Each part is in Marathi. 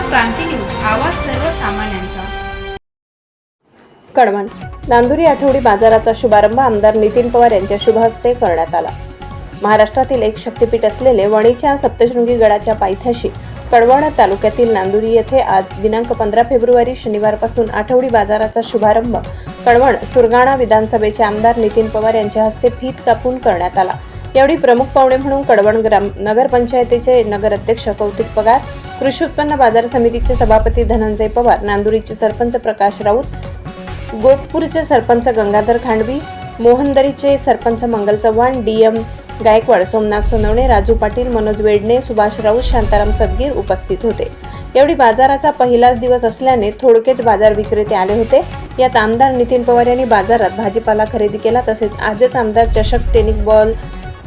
क्रांती न्यूज आवाज सर्वसामान्यांचा. कडवण नांदुरी आठवडी बाजाराचा शुभारंभ आमदार नितीन पवार यांच्या शुभ हस्ते करण्यात आला. महाराष्ट्रातील एक शक्तिपीठ असलेले वणीच्या सप्तशृंगी गडाच्या पायथ्याशी कडवण तालुक्यातील नांदुरी येथे आज दिनांक पंधरा फेब्रुवारी शनिवारपासून आठवडी बाजाराचा शुभारंभ कडवण सुरगाणा विधानसभेचे आमदार नितीन पवार यांच्या हस्ते फीत कापून करण्यात आला. यावेळी प्रमुख पाहुणे म्हणून कडवण ग्राम नगरपंचायतीचे नगराध्यक्ष कौतिक पगार कृषी उत्पन्न बाजार समितीचे सभापती धनंजय पवार नांदुरीचे सरपंच प्रकाश राऊत गोपपूरचे सरपंच गंगाधर खांडवी मोहनदरीचे सरपंच मंगल चव्हाण डी एम गायकवाड सोमनाथ सोनवणे राजू पाटील मनोज वेडणे सुभाष राऊत शांताराम सदगीर उपस्थित होते. एवढी बाजाराचा पहिलाच दिवस असल्याने थोडकेच बाजार विक्रेते आले होते. यात आमदार नितीन पवार यांनी बाजारात भाजीपाला खरेदी केला तसेच आजच आमदार चषक टेनिक बॉल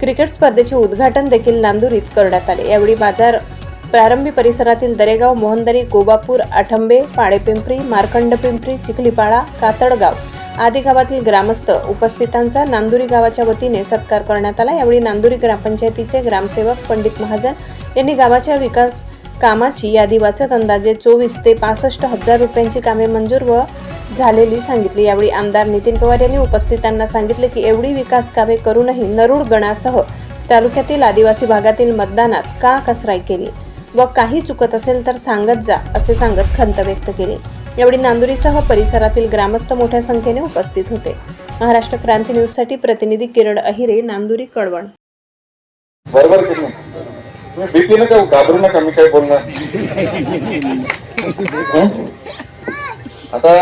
क्रिकेट स्पर्धेचे उद्घाटन देखील नांदुरीत करण्यात आले. यावेळी बाजार प्रारंभी परिसरातील दरेगाव मोहनदरी गोबापूर आठंबे पाडेपिंपरी मार्कंड पिंपरी चिखलीपाळा कातडगाव आदी गावातील ग्रामस्थ उपस्थितांचा नांदुरी गावाच्या वतीने सत्कार करण्यात आला. यावेळी नांदुरी ग्रामपंचायतीचे ग्रामसेवक पंडित महाजन यांनी गावाच्या विकास कामाची यादी वाचत अंदाजे चोवीस ते पासष्ट हजार रुपयांची कामे मंजूर व झालेली सांगितली. यावेळी आमदार नितीन पवार यांनी उपस्थितांना सांगितले की एवढी विकास कामे करूनही नरुड गणासह तालुक्यातील आदिवासी भागातील मतदानात का कसराई केली? व काही चुकत असेल तर सांगत जा असे सांगत खंत व्यक्त केली. यावेळी नांदुरीसह परिसरातील ग्रामस्थ मोठ्या संख्येने उपस्थित होते. महाराष्ट्र क्रांती न्यूजसाठी प्रतिनिधी किरण अहिरे नांदुरी कळवण. बरोबर बीपी नका घाबरू नका मी काय बोलणार. आता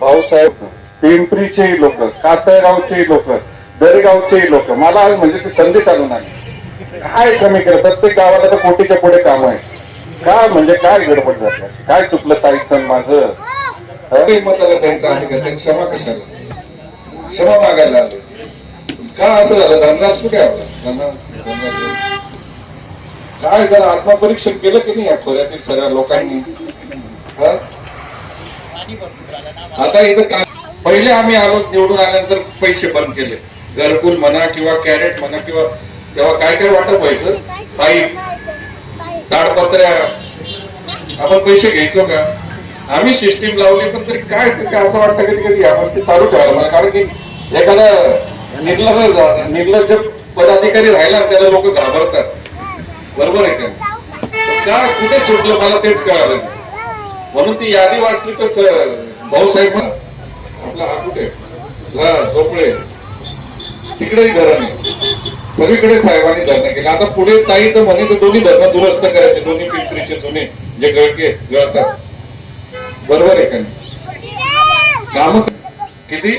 भाऊसाहेब पिंपरीचे लोक कातळगावचे लोक दरेगावचे लोक मला आज म्हणजे ते संधी आणून आले. काय कमी करत प्रत्येक गावाला तर कोटीच्या पुढे काम आहे. का म्हणजे काय गडबड झाली काय चुकलं ताईचं माझं? हं? त्यांचा क्षमा कशाला? क्षमा मागायला आले का असं झालं? धनराज कुठे आपला काय जरा आत्मपरीक्षण केलं की नाही या खोऱ्यातील सगळ्या लोकांनी? आता इथं काय पहिले आम्ही आलो निवडून आल्यानंतर पैसे बंद केले. घरकुल म्हणा किंवा कॅरेट म्हणा किंवा तेव्हा काय काय वाटप व्हायचं? पाईप ताडपत्र्या. आपण पैसे घ्यायचो का? आम्ही सिस्टीम लावली पण तरी काय असं वाटतं कधी कधी? आपण ते चालू ठेवायला मला कारण की एखादा निर्लज निर्लज्ज पदाधिकारी राहिला त्याला लोक घाबरतात. बरोबर आहे का? कुठे सुटलं मला तेच कळालं. नाही. म्हणून ती यादी वाचली तर भाऊसाहेब आपला हा कुठे? हा झोपळे तिकडेही धरण आहे. सगळीकडे साहेबांनी धरणं केलं. आता पुढे ताई तर म्हणे तर दोन्ही धरणं दुरुस्त करायचे दोन्ही पिंपरीचे जुने जे गळके गळतात. बरोबर आहे का काम किती?